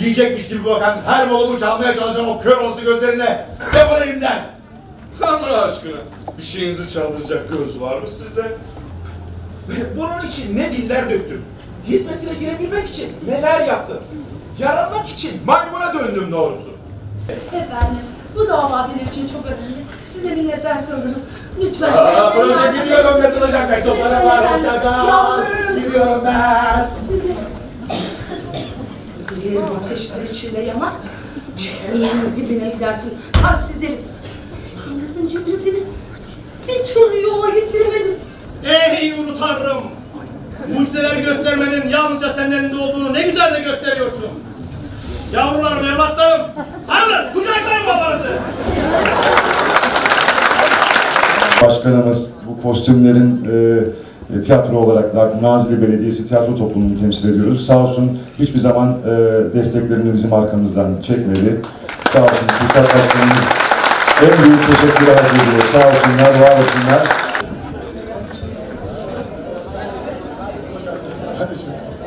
Yiyecekmiş gibi bakan her bolumu çalmaya çalışan o kör olası gözlerine. Defol elimden. Tanrı aşkına. Bir şeyinizi çaldıracak göz var mı sizde? Bunun için ne diller döktüm. Hizmetine girebilmek için neler yaptım. Yaranmak için maymuna döndüm doğrusu. Efendim, bu dava benim için çok önemli. Size minnettar kalırım. Lütfen. Aa, yardım gidiyorum edin. yazılacak mektuplara var. Hoşçakal. Yalvarırım. Gidiyorum ben. Yerim ateşler içinde yanar. Cehennemin dibine gidersin. Kalpsiz herif. Tanrı'nın cimrisini bir türlü yola getiremedim. Ey ulu tanrım! Mucizeler göstermenin yalnızca senin elinde olduğunu ne güzel de gösteriyorsun. Yavrularım, evlatlarım, sarılın, kucaklayın babanızı. Başkanımız bu kostümlerin e, e, tiyatro olarak da Nazilli Belediyesi tiyatro toplumunu temsil ediyoruz. Sağ olsun hiçbir zaman e, desteklerini bizim arkamızdan çekmedi. Sağ olsun Türk Başkanımız en büyük teşekkürü hak ediyor. Sağ olsunlar, var olsunlar. Hadi şimdi.